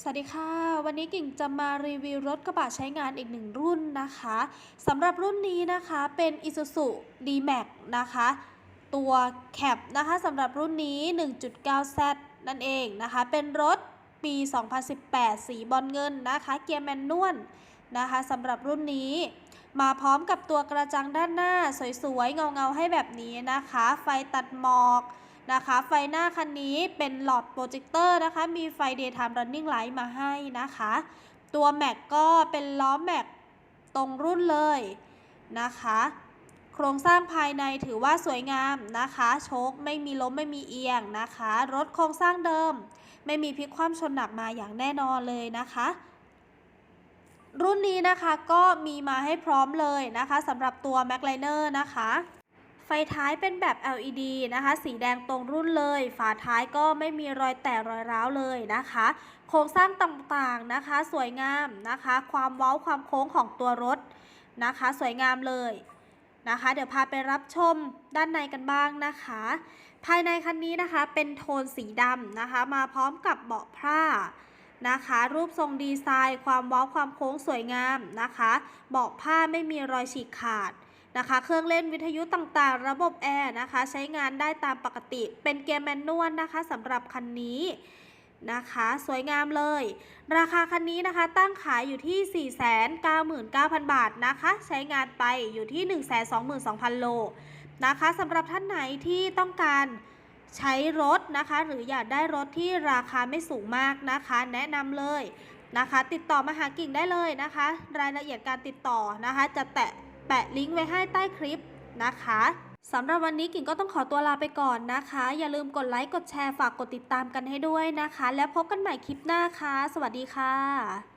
สวัสดีค่ะ วันนี้กิ่งจะมารีวิวรถกระบะใช้งานอีกหนึ่งรุ่นนะคะสำหรับรุ่นนี้นะคะเป็น Isuzu D-Max นะคะ ตัวแคปนะคะสำหรับรุ่นนี้ 1.9Z นั่นเองนะคะ เป็นรถปี 2018 สีบอลเงินนะคะ เกียร์แมนนวลนะคะสำหรับรุ่นนี้ มาพร้อมกับตัวกระจังด้านหน้า สวยๆ เงาๆ ให้แบบนี้นะคะ ไฟตัดหมอก นะคะ ไฟหน้าคันนี้เป็นหลอดโปรเจคเตอร์นะคะ มีไฟ daytime running light มาให้นะคะ ตัวแม็กก็เป็นล้อแม็กตรงรุ่นเลยนะคะ โครงสร้างภายในถือว่าสวยงามนะคะ โชคไม่มีล้มไม่มีเอียงนะคะ รถโครงสร้างเดิม ไม่มีพลิกคว่ำชนหนักมาอย่างแน่นอนเลยนะคะรุ่นนี้นะคะก็มีมาให้พร้อมเลยนะคะสำหรับตัว m a c l i n e r นะคะ ไฟท้ายเป็นแบบ LED นะคะ สีแดงตรงรุ่นเลย ฝาท้ายก็ไม่มีรอยแตกรอยร้าวเลยนะคะ โครงสร้างต่างๆนะคะ สวยงามนะคะ ความเว้าความโค้งของตัวรถนะคะ สวยงามเลยนะคะ เดี๋ยวพาไปรับชมด้านในกันบ้างนะคะ ภายในคันนี้นะคะเป็นโทนสีดำนะคะ มาพร้อมกับเบาะผ้านะคะ รูปทรงดีไซน์ ความเว้าความโค้งสวยงามนะคะ เบาะผ้าไม่มีรอยฉีกขาด นะคะ เครื่องเล่นวิทยุต่างๆ ระบบแอร์นะคะ ใช้งานได้ตามปกติ เป็นเกียร์แมนนวลนะคะสำหรับคันนี้นะคะสวยงามเลย ราคาคันนี้นะคะตั้งขายอยู่ที่ 499,000 บาทนะคะ ใช้งานไปอยู่ที่ 122,000 โลนะคะสำหรับท่านไหนที่ต้องการใช้รถนะคะ หรืออยากได้รถที่ราคาไม่สูงมากนะคะ แนะนำเลยนะคะ ติดต่อมาหากิ่งได้เลยนะคะ รายละเอียดการติดต่อนะคะ จะแตะ แปะลิงก์ไว้ให้ใต้คลิปนะคะสำหรับวันนี้กิ่งก็ต้องขอตัวลาไปก่อนนะคะ อย่าลืมกดไลค์ กดแชร์ ฝากกดติดตามกันให้ด้วยนะคะ แล้วพบกันใหม่คลิปหน้าค่ะ สวัสดีค่ะ